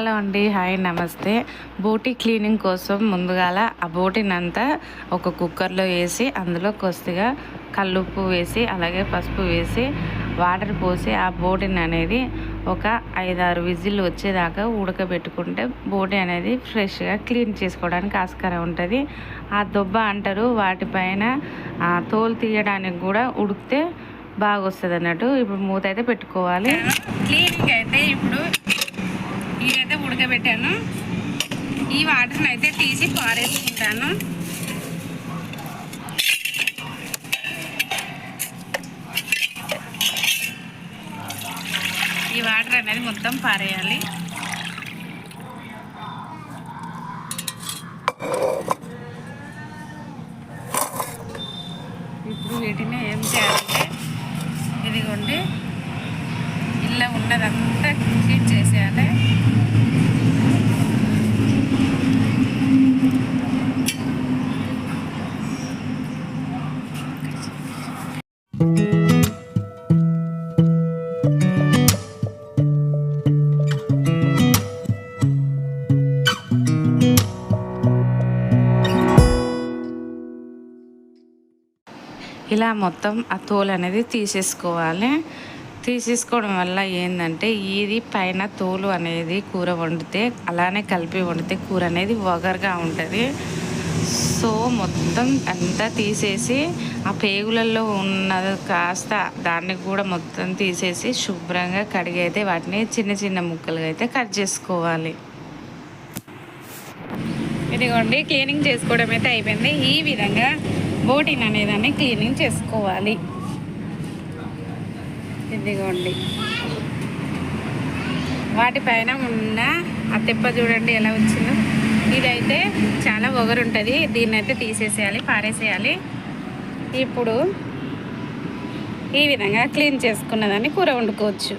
Hello అండి hi నమస్తే. బోటి క్లీనింగ్ కోసం ముందుగాల ఆ బోటిని ఒక కుక్కర్లో వేసి అందులో కొద్దిగా కల్లుప్పు వేసి అలాగే పసుపు వేసి వాటర్ పోసి ఆ బోటిని అనేది ఒక ఐదారు విజిల్ వచ్చేదాకా ఉడకబెట్టుకుంటే బోటి అనేది ఫ్రెష్గా క్లీన్ చేసుకోవడానికి ఆస్కారం ఉంటుంది. ఆ దొబ్బ అంటారు వాటిపైన తోలు తీయడానికి కూడా ఉడికితే బాగా వస్తుంది అన్నట్టు ఇప్పుడు మూత అయితే పెట్టుకోవాలి. క్లీనింగ్ అయితే ఇప్పుడు పెట్టాను ఈ వాటర్ని అయితే తీసి పారేసుకుంటాను. ఈ వాటర్ అనేది మొత్తం పారేయాలి. ఇప్పుడు వీటిని ఏం చేయాలంటే ఇదిగోండి ఇలా ఉన్నదంతా క్లీన్ చేసేయాలి ఇలా మొత్తం ఆ తోలు అనేది తీసేసుకోవాలి. తీసేసుకోవడం వల్ల ఏంటంటే ఇది పైన తోలు అనేది కూర వండితే అలానే కలిపి వండితే కూర అనేది వగరుగా ఉంటుంది. సో మొత్తం అంతా తీసేసి ఆ పేగులలో ఉన్నది కాస్త దాన్ని కూడా మొత్తం తీసేసి శుభ్రంగా కడిగి అయితే వాటిని చిన్న చిన్న ముక్కలుగా అయితే కట్ చేసుకోవాలి. ఇదిగోండి క్లీనింగ్ చేసుకోవడం అయితే అయిపోయింది. ఈ విధంగా బోటిన్ అనేదాన్ని క్లీనింగ్ చేసుకోవాలి. ఇదిగోండి. వాటిపైన ఉన్న ఆ తెప్ప చూడండి ఎలా వచ్చిందో. ఇదైతే చాలా ఒగరు ఉంటుంది దీన్ని అయితే తీసేసేయాలి పారేసేయాలి. ఇప్పుడు ఈ విధంగా క్లీన్ చేసుకున్నదాన్ని కూర వండుకోవచ్చు.